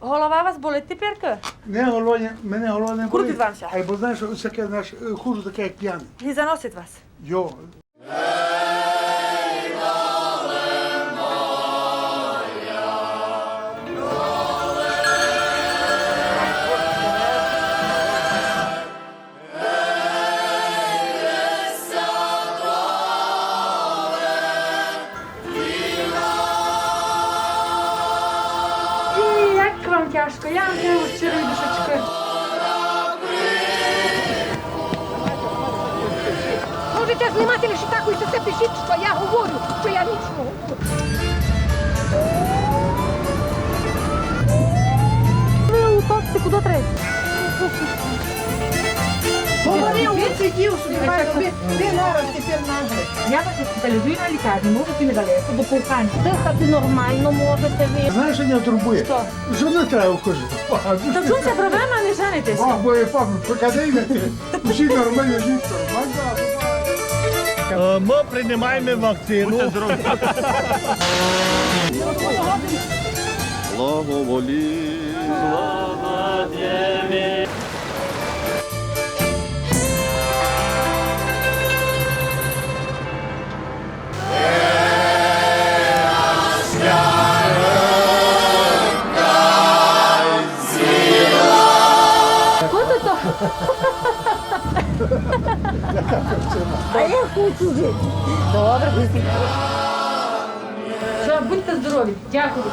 Голова вас болить тепер? Не голова, мене голова не болить. Крутить вам ся. Або знаєш, всяке наш е, хуже таке, як п'яний. І заносить вас. Йо. Тяжко, я вам кажу щирої душечки. Можете знімати лише таку і це пишіть, що я говорю, що я нічого говорю. Говорив, він сидів собі, ви нараз тепер нагле. Я вас госпіталізую на лікарні, можете недалеко, до полкання. Дихати нормально можете ви. Знаєш, що не турбує? Що? Що не треба вхожу. Та чому ця проблема, не женитесь? Бабо і папа, покадайте. Всі нормально живуть, нормально. Е, Ми приймаємо вакцину. Благоволі. Куди А я хочу жити. Добре, Що, будьте здорові. Дякую.